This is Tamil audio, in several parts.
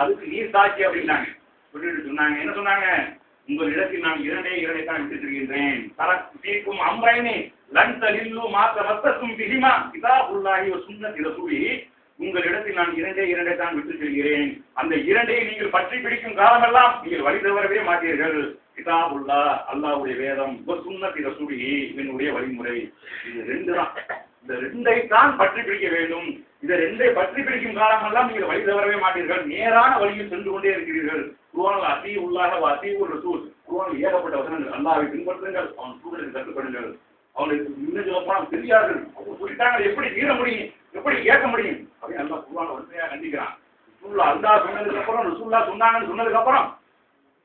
அதுக்கு நீ சாட்சி அப்படின்னாங்க. சொல்லிட்டு சொன்னாங்க. என்ன சொன்னாங்க? உங்கள் இடத்தில் நான் இரண்டே இரண்டை தான் விட்டு தர தீர்க்கும் அம்ரைனே லன் தலில்லு மாத்த பிகிமா இதா உள்ளாகி ஒரு சுன்னத்தி ரசூலி உங்கள் இடத்தில் நான் இரண்டே இரண்டை தான் விட்டு செல்கிறேன் அந்த இரண்டை நீங்கள் பற்றி பிடிக்கும் காலமெல்லாம் நீங்கள் வழி தவறவே மாட்டீர்கள். கிடாபுல்லா அல்லாவுடைய வேதம் வ சுன்னத்தி ரசூலி என்னுடைய வழிமுறை. இது ரெண்டு தான். இந்த ரெண்டை தான் பற்றி பிடிக்க வேண்டும். இந்த ரெண்டை பற்றி பிடிக்கும் காலமெல்லாம் நீங்கள் வழி தவறவே மாட்டீர்கள். நேரான வழியில் சென்று கொண்டே இருக்கிறீர்கள். குர்ஆனில் அதி உள்ளாக அதி ஒரு ரசூல். குர்ஆனில் ஏகப்பட்ட வசனங்கள். அல்லாவை பின்பற்றுங்கள். அவன் சூழலுக்கு கட்டுப்படுங்கள் அவனுக்கு இன்னும் சொல்ல தெரியாது தெரியார்கள் அவங்க சொல்லிட்டாங்க. எப்படி மீற முடியும்? எப்படி கேட்க முடியும்? அப்படின்னு நல்லா குருவான வசதியாக கண்டிக்கிறான். ரசூல்லா அல்லா சொன்னதுக்கு அப்புறம் ரசூல்லா சொன்னாங்கன்னு சொன்னதுக்கு அப்புறம்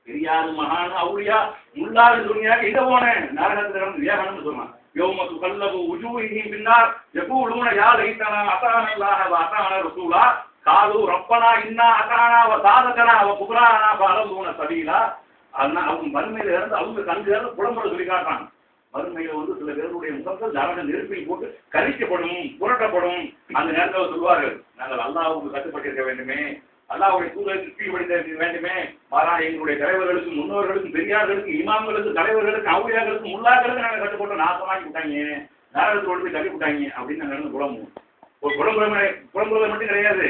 பெரியாரு மகான் அவுளியா முல்லாரு துணியாக இதை போனேன். நரகத்துல கிடந்து சொன்னான். யோம துகல்லபு உஜூஹிஹிம் பின்னார் யகூலுன யா லைத்தனா அதான அல்லாஹ வ அதான ரசூலா காலு ரப்பனா இன்னா அதானா வ சாதகனா வ குப்ரானா ஃபலதுன சபீலா அண்ணா அவங்க மறுமையில இருந்து அவங்க கண்கள் இருந்து புலம்புற சொல்லி காட்டுறாங்க. மறுமையில வந்து சில பேருடைய முகங்கள் நரக நெருப்பில் போட்டு கரிக்கப்படும் புரட்டப்படும். அந்த நேரத்தில் சொல்வார்கள் நாங்கள் அல்லாஹ்வுக்கு கட்டுப்பட்டிருக்க வேண்டுமே. அல்லாவுடைய தூதருக்கு கீழ்படித்த வேண்டுமே. மாறா எங்களுடைய தலைவர்களுக்கும் முன்னோர்களுக்கும் பெரியார்களுக்கும் இமாம்களுக்கும் தலைவர்களுக்கும் அவுளியார்களுக்கும் முல்லாக்களுக்கும் நாங்கள் கட்டுப்பட்டு நாசமாக்கி விட்டாங்க. நரகத்தோடு போய் தள்ளி விட்டாங்க அப்படின்னு நாங்கள் நடந்து ஒரு புலம்புறமை குழம்புறது மட்டும் கிடையாது.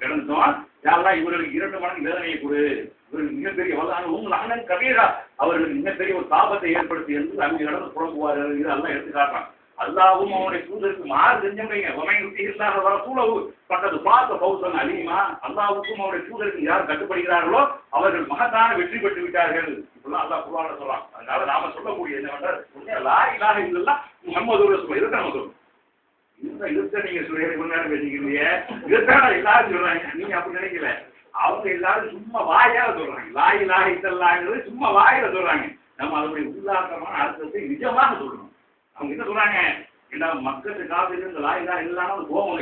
கிடந்தோம் யாரெல்லாம் இவர்களுக்கு இரண்டு மடங்கு வேதனையை கொடு. இவர்களுக்கு மிகப்பெரிய வல்லான உங்கள் அண்ணன் கபீரா அவர்களுக்கு மிகப்பெரிய ஒரு தாபத்தை ஏற்படுத்தி என்று அங்கே நடந்து புலம்புவார்கள். இதெல்லாம் எடுத்து காட்டுறான் அல்லாவும் அவனுடைய தூதருக்கு மாறு செஞ்சவங்க. உமையுத்தி இல்லாத வர சூழவு பட்டது பார்த்த பௌசன் அலிமா. அல்லாவுக்கும் அவருடைய தூதருக்கு யார் கட்டுப்படுகிறார்களோ அவர்கள் மகத்தான வெற்றி பெற்று விட்டார்கள். இப்பெல்லாம் அல்லாஹ் குர்ஆன்ல சொல்றான். அதனால நாம சொல்லக்கூடிய என்னவென்றால் உண்மையா லா இலாஹ இதெல்லாம் முஹம்மது ரசூல் இருக்க நம்ம சொல்றோம். இருக்க நீங்க சொல்றீங்க கொஞ்ச நேரம் பேசிக்கிறீங்க இதுதான் எல்லாரும் சொல்றாங்க. நீங்க அப்படி நினைக்கல. அவங்க எல்லாரும் சும்மா வாயால சொல்றாங்க. லாய் லாய் இதெல்லாங்கிறது சும்மா வாயில சொல்றாங்க. நம்ம அதனுடைய உள்ளார்த்தமான அர்த்தத்தை நிஜமாக சொல்லணும். அவங்க என்ன சொல்றாங்க? ஏன்னா மக்களுக்கு காசு இந்த லாய் இல்லைன்னா இல்லாம கோபம்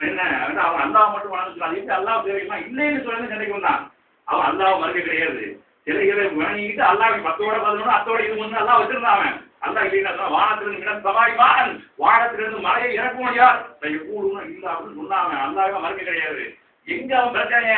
என்ன? வந்து அவன் அல்லாஹ் மட்டும் வணங்க சொல்றான். எப்படி அல்லாஹ் தேவைமா இல்லைன்னு சொல்லி நினைக்க வந்தான் அவன் அல்லாஹ் மறுக்க கிடையாது. சிலைகளை வணங்கிட்டு அல்லாஹ் பத்தோட பதினோட அத்தோட இது வந்து அல்லாஹ் வச்சிருந்தான் அவன். அல்லாஹ் இல்லைன்னா வானத்திலிருந்து இடம் சமாய் வாகன் வானத்திலிருந்து மலையை இறக்க முடியாது. கூடுணும் இல்ல அப்படின்னு சொன்னாங்க அல்லாஹ் மறுக்க கிடையாது. எங்க அவன் பிரச்சனைய?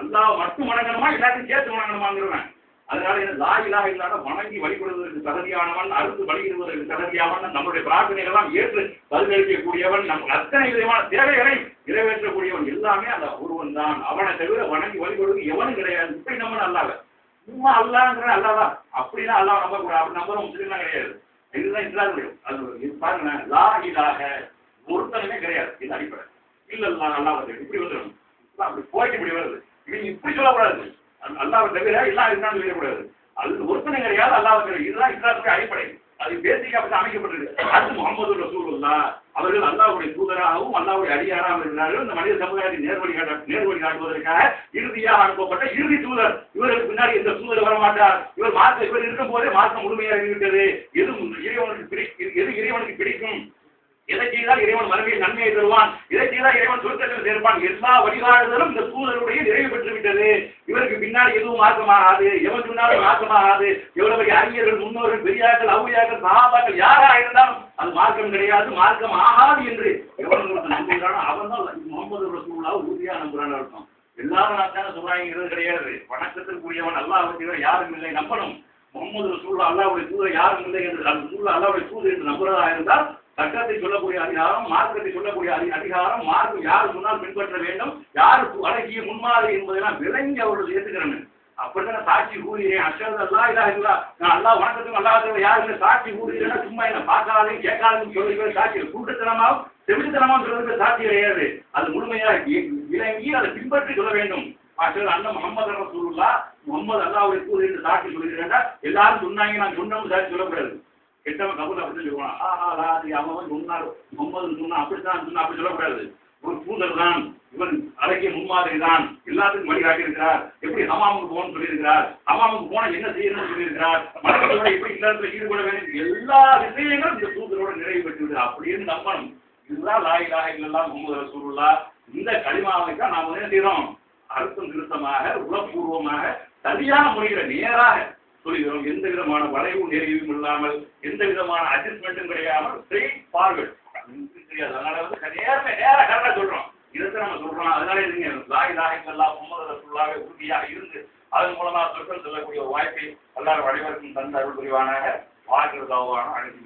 அல்லாஹ் மட்டும் வணங்கணுமா? எல்லாத்தையும் சேர்த்து வணங்கணுமாங்கிறவன். அதனால என்ன லா இல்லாத வணங்கி வழிபடுவதற்கு தகுதியானவன் அறுத்து வழியிடுவதற்கு தகுதியானவன் நம்முடைய பிரார்த்தனைகள் எல்லாம் ஏற்று பதிலளிக்கக்கூடியவன் நம் அத்தனை விதமான தேவைகளை நிறைவேற்றக்கூடியவன் எல்லாமே அந்த ஒருவன் தான். அவனை தவிர வணங்கி வழிபடுவது எவனும் கிடையாது. இப்படி நம்ம அல்லாத சும்மா அல்லாங்கிற அல்லாதான் அப்படின்னா அல்லாஹ் நம்ப கூடாது அப்படி நம்பரும் முஸ்லீம்லாம் கிடையாது. இதுதான் இஸ்லாமியம் அது இது பாருங்க லா இலாக ஒருத்தனுமே கிடையாது. இது அடிப்படை. இல்ல அல்லா அல்லாஹ் வந்து இப்படி வந்துடும் அப்படி போயிட்டு இப்படி வருது. இப்படி சொல்லக்கூடாது. அல்லாஹ் தவிர எல்லாம் இருந்தாலும் சொல்லக்கூடாது அது ஒருத்தனை கிடையாது அல்லாஹ் இதுதான் இஸ்லாத்துக்கு அடிப்படை. அது பேசிக்காக அப்படி அமைக்கப்பட்டிருக்கு அது முகமது ரசூலுல்லா அவர்கள் அல்லாவுடைய தூதராகவும் அல்லாவுடைய அடியாராகவும் இருந்தார்கள். இந்த மனித சமுதாயத்தை நேர்வழி காட்ட நேர்வழி காட்டுவதற்காக இறுதியாக அனுப்பப்பட்ட இறுதி தூதர். இவருக்கு பின்னாடி இந்த தூதர் வர மாட்டார் இவர் மார்க்க இவர் இருக்கும் போதே மார்க்கம் முழுமையாக இருக்கிறது எது இறைவனுக்கு பிடி எது இறைவனுக்கு பிடிக்கும்? எதை செய்தால் இறைவன் மறுமையில் நன்மையை தருவான்? எதை செய்தால் இறைவன் சொர்க்கத்தில் சேர்ப்பான்? எல்லா வழிகாடுதலும் இந்த தூதருடைய நிறைவு பெற்று விட்டது. இவருக்கு பின்னாடி எதுவும் மாற்றமாகாது எவன் சொன்னாலும் மாற்றமாகாது எவ்வளவு பெரிய அறிஞர்கள் முன்னோர்கள் பெரியார்கள் அவுளியாக்கள் சகாபாக்கள் யாரா இருந்தாலும் அது மார்க்கம் கிடையாது மார்க்கம் ஆகாது என்று எவன் நம்புகிறானோ அவன் தான் முகமது ரசூல்லா உறுதியா நம்புறான்னு அர்த்தம். எல்லாரும் நான் தானே சொல்றாங்கிறது கிடையாது. வணக்கத்திற்குரியவன் அல்லாஹ் தவிர யாரும் இல்லை நம்பணும். முகமது ரசூல்லா அல்லாவுடைய தூதர் யாரும் இல்லை என்று அந்த ரசூல்லா அல்லாவுடைய தூதர் என்று நம்புறதா இருந்தால் சட்டத்தை சொல்லக்கூடிய அதிகாரம் மார்க்கத்தை சொல்லக்கூடிய அதி அதிகாரம் மார்க்கம் யார் சொன்னால் பின்பற்ற வேண்டும் யார் அழகிய முன்மாதிரி என்பதெல்லாம் விளங்கி அவர்கள் ஏற்றுக்கிறேன் அப்படிதான் சாட்சி கூறுகிறேன் அஷது அல்லா இல்லா இல்லா நான் அல்லா வணக்கத்துக்கும் அல்லாத யாருமே சாட்சி கூறுகிறேன்னா சும்மா என்ன பார்க்காதையும் கேட்காதையும் சொல்லி சாட்சி கூட்டத்தனமாவும் செவிலித்தனமாவும் சொல்றதுக்கு சாட்சி கிடையாது. அது முழுமையாக விளங்கி அதை பின்பற்றி சொல்ல வேண்டும். அஷது அண்ணன் முகமது ரசூல்லா முகமது அல்லாவுடைய கூறு என்று சாட்சி சொல்கிறேன்டா எல்லாரும் சொன்னாங்க நான் சொன்னோம் சாட்சி சொல்லக்கூடாது. கெட்டவன் கபூர் அப்படி சொல்லுவான் ஆஹா ராதி அவன் சொன்னார். முகமது சொன்னா அப்படித்தான் சொன்னா அப்படி சொல்லக்கூடாது. ஒரு தூதர் தான். இவன் அழகிய முன்மாதிரி தான். எல்லாத்துக்கும் வழிகாட்டி இருக்கிறார் எப்படி ஹமாமுக்கு போகணும்னு சொல்லியிருக்கிறார்? ஹமாமுக்கு போனா என்ன செய்யணும்னு சொல்லியிருக்கிறார்? மற்றவர்களோட எப்படி இல்லாத ஈடுபட வேண்டும்? எல்லா விஷயங்களும் இந்த தூதரோட நிறைவு பெற்றுவிடு அப்படின்னு நம்பணும். இதுதான் லாய் லாய் இல்லல்லாம் முகமது ரசூல்லா இந்த களிமாவை தான் நாம் என்ன செய்யறோம்? அழுத்தம் திருத்தமாக உளப்பூர்வமாக சரியான முறையில நேராக சொல்கிறோம் எந்த விதமான வளைவும் நெறிவும் இல்லாமல் எந்த விதமான அட்ஜஸ்ட்மெண்ட்டும் கிடையாமல் ஸ்ட்ரெயிட் ஃபார்வர்ட் தெரியாது. அதனால வந்து நேரமே நேரா கரெக்டாக சொல்கிறோம் இதை நம்ம சொல்கிறோம் அதனால நீங்க லா லாகிக்கெல்லாம் இல்லல்லாஹ் முஹம்மது உறுதியாக இருந்து அதன் மூலமாக சொற்கள் சொல்லக்கூடிய வாய்ப்பை எல்லாரும் அனைவருக்கும் தந்த அருள் புரிவானாக. வாழ்க்கை தாவான அழைத்து